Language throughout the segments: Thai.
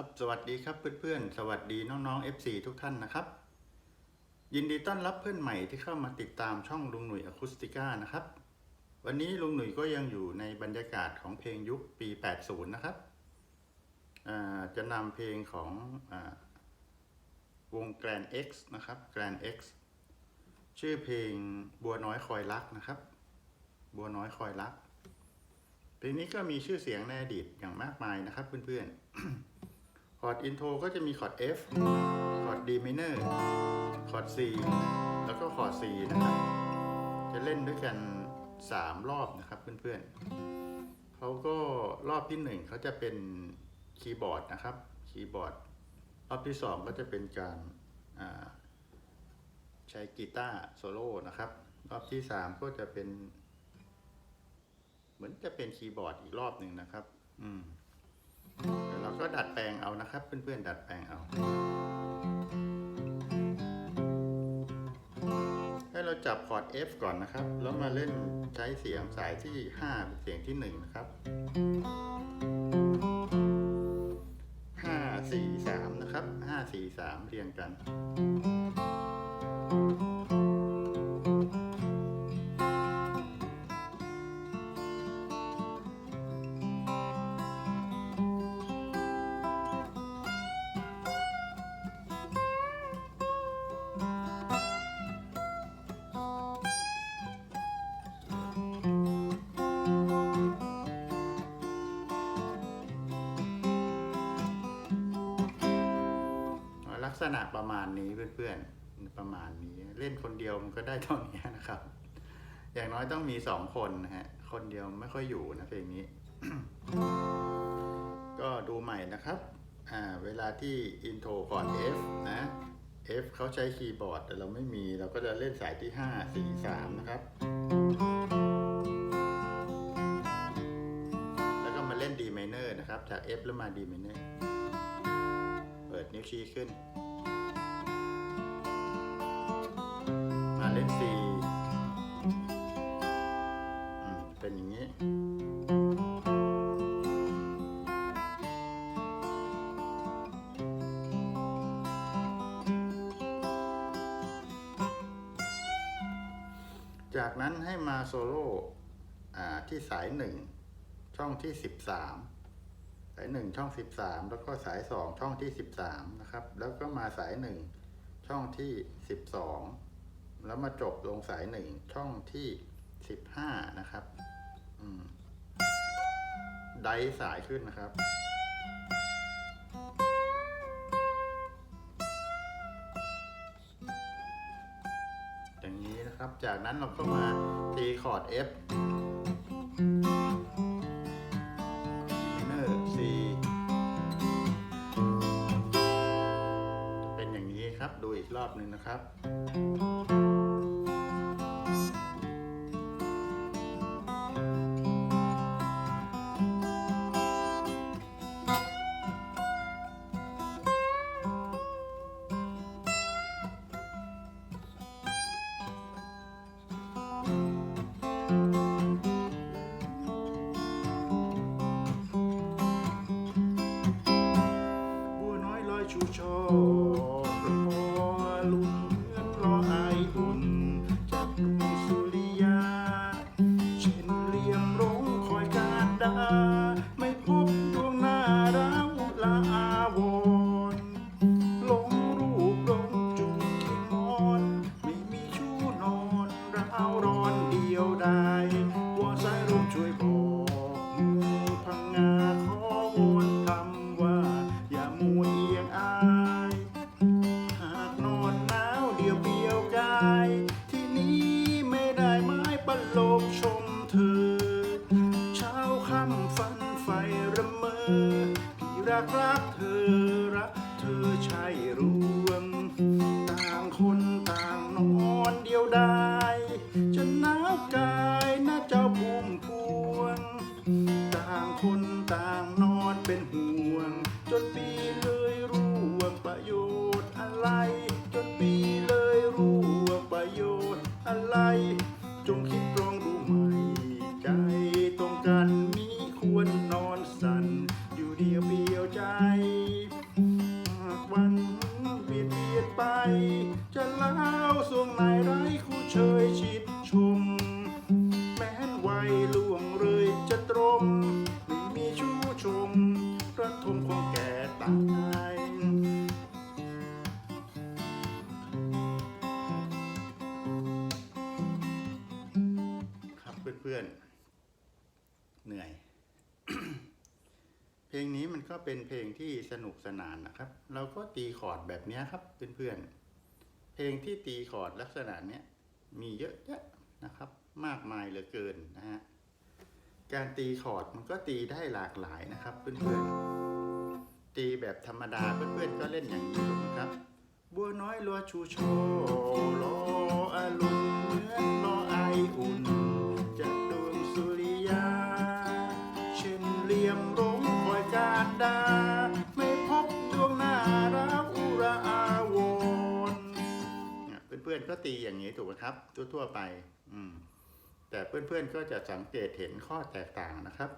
ครับสวัสดีครับเพื่อนๆ สวัสดีน้องๆ FC ทุกท่านนะครับ ยินดีต้อนรับเพื่อนใหม่ที่เข้ามาติดตามช่องลุงหนุ่ยอะคูสติก้านะครับ วันนี้ลุงหนุ่ยก็ยังอยู่ในบรรยากาศของเพลงยุคปี 80 นะครับจะนำเพลงของอวง Grand X นะครับ Grand X ชื่อเพลงบัวน้อยคอยรักนะครับ บัวน้อยคอยรักเพลงนี้ก็มีชื่อเสียงในอดีตอย่างมากมายนะครับเพื่อนๆ คอร์ดอินโทรก็จะมีคอร์ด F คอร์ด D minor คอร์ด C แล้วก็คอร์ด C นะครับ จะเล่นด้วยกัน 3 รอบนะครับเพื่อนๆเขาก็รอบที่ 1เขาจะเป็นคีย์บอร์ดนะครับ คีย์บอร์ด รอบที่ 2 ก็จะเป็นการใช้กีตาร์โซโล่นะครับ รอบที่ 3 ก็จะเป็น เหมือนจะเป็นคีย์บอร์ดอีกรอบหนึ่งนะครับ อืม เดี๋ยวเราก็ดัดแปลงเอานะครับ เพื่อนๆดัดแปลงเอาให้เราจับคอร์ด F ก่อนนะครับ แล้วมาเล่นใช้เสียงสายที่ 5 เป็นเสียงที่ 1 นะครับ 5 4 3 นะครับ 5 4 3 เรียงกัน ณะประมาณนี้เพื่อนๆประมาณนี้ เล่นคนเดียวมันก็ได้เท่านี้นะครับ อย่างน้อยต้องมีสองคนนะฮะคนเดียวไม่ค่อยอยู่นะเพลงนี้ ก็ดูใหม่นะครับอ่าเวลาที่อินโทรก่อน F นะ F เขาใช้คีย์บอร์ด แต่เราไม่มีเราก็จะเล่นสายที่ 5 4 3 นะครับ แล้วก็มาเล่น D minor นะครับ จาก F แล้วมา D minor เปิดนิ้วชี้ขึ้น เล่น C อืมเป็นอย่างนี้ จากนั้นให้มาโซโล่ที่สายหนึ่งช่องที่สิบสามสายหนึ่งช่องสิบสามแล้วก็สายสองช่องที่สิบสามนะครับ แล้วก็มาสายหนึ่งช่องที่สิบสอง แล้วมาจบลงสายหนึ่งช่องที่สิบห้านะครับไดฟ์สายขึ้นนะครับ อย่างนี้นะครับ จากนั้นเราก็มาตีคอร์ด F minor C จะเป็นอย่างนี้ครับดูอีกรอบหนึ่งนะครับ รักรักเธอ เพลงนี้มันก็เป็นเพลงที่สนุกสนานนะครับ เราก็ตีคอร์ดแบบนี้ครับเพื่อนๆ เพลงที่ตีคอร์ดลักษณะเนี้ยมีเยอะแยะนะครับ มากมายเหลือเกินนะฮะ การตีคอร์ดมันก็ตีได้หลากหลายนะครับเพื่อนๆ ตีแบบธรรมดาเพื่อนๆก็เล่นอย่างนี้ถูกไหมครับ บัวน้อยลัวชูโช อนๆก็ตีอย่างนี้ถูกไหมครับ ทั่วๆไป อืม แต่เพื่อนๆก็จะสังเกตเห็นข้อแตกต่างนะครับ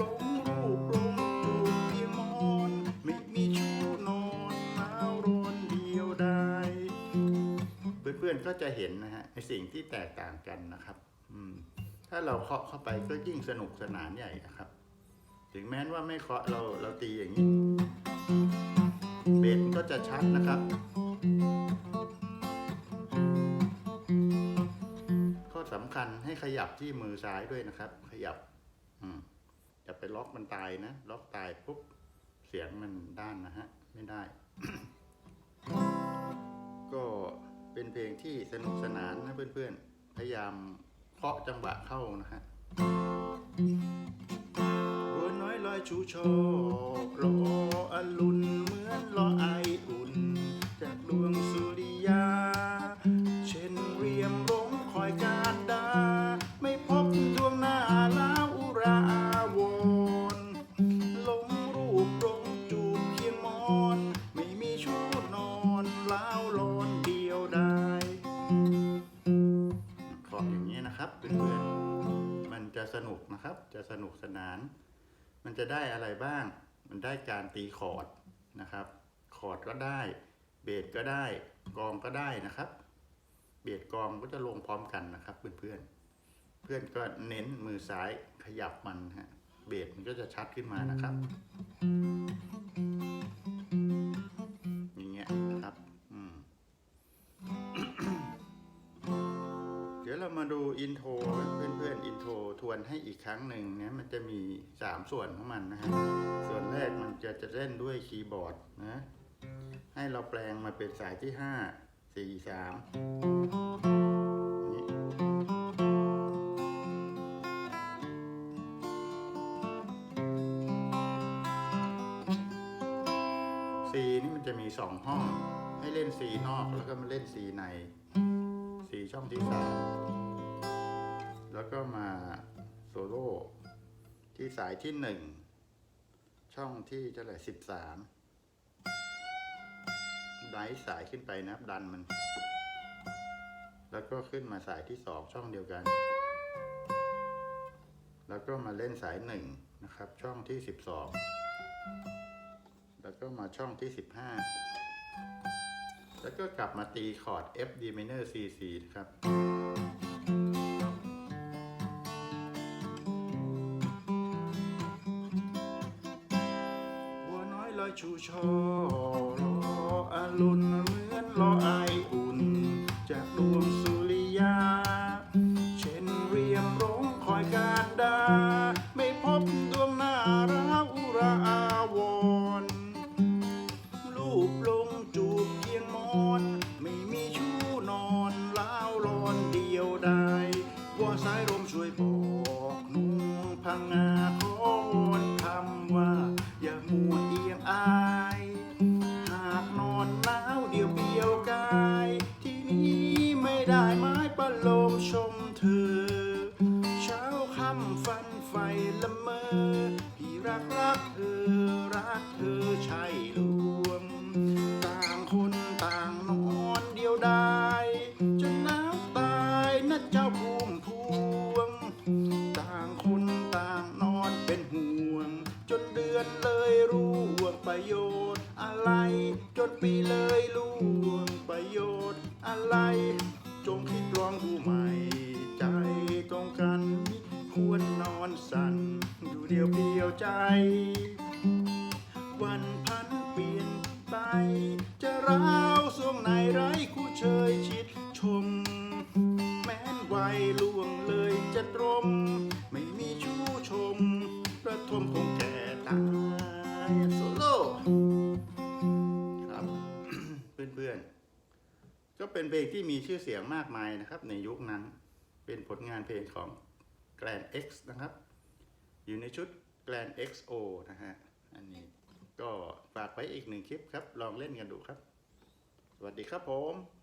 ลงรูปลงจูบเพียงมอนไม่มีชู้นอนหนาวร้อนเดียวดายเพื่อนๆก็จะเห็นนะฮะในสิ่งที่แตกต่างกันนะครับ อืม ถ้าเราเคาะเข้าไปก็ยิ่งสนุกสนานใหญ่นะครับ ถึงแม้ว่าไม่เคาะเราเราตีอย่างนี้เบสก็จะชัดนะครับ สำคัญให้ขยับที่มือซ้ายด้วยนะครับ ขยับ อืมอย่าไปล็อกมันตายนะ ล็อกตายปุ๊บ เสียงมันด้านนะฮะ ไม่ได้ ก็เป็นเพลงที่สนุกสนานนะเพื่อนๆ พยายามเคาะจังหวะเข้านะฮะบัวน้อยลอยชูชกรออรุณเหมือนรอไออุ่น จากดวงสุริยา มันจะได้อะไรบ้าง มันได้การตีคอร์ดนะครับ คอร์ดก็ได้ เบสก็ได้ กองก็ได้นะครับ เบสกองก็จะลงพร้อมกันนะครับ เพื่อนเพื่อนเพื่อนก็เน้นมือซ้ายขยับมันฮะ เบสมันก็จะชัดขึ้นมานะครับ วนให้อีกครั้งหนึ่งเนะมันจะมีสามส่วนของมันนะฮะส่วนแรกมันจะจะเล่นด้วยคีย์บอร์ดนะให้เราแปลงมาเป็นสายที่ห้าสี่สามนี่ซีนี่มันจะมีสองห้องให้เล่นซีนอกแล้วก็มาเล่นซีในสีช่องที่สามแล้วก็มา โซโล่ที่สายที่หนึ่งช่องที่เท่าไหร่สิบสามไดสายขึ้นไปนับดันมัน แล้วก็ขึ้นมาสายที่สองช่องเดียวกัน แล้วก็มาเล่นสายหนึ่งนะครับ ช่องที่สิบสองแล้วก็มาช่องที่สิบห้าแล้วก็กลับมาตีคอร์ด F D minor C C นะครับ น้อ ไม่เลยรู้ว่าประโยชน์อะไร จงคิดลองดูใหม่ ใจตรงกันมิควรนอนสั่นอยู่เดียวเปลี่ยวใจ วันพันเปลี่ยนไป จะร้าวสวงในไร้คู่เชยชิดชม แม้นวัยล่วงเลยจะตรมไม่มีชู้ชม ประทมคง เป็นเพลงที่มีชื่อเสียงมากมายนะครับ ในยุคนั้นเป็นผลงานเพลงของ Grand X นะครับ อยู่ในชุด Grand XO นะฮะ อันนี้ก็ฝากไว้อีกหนึ่งคลิปครับ ลองเล่นกันดูครับ สวัสดีครับผม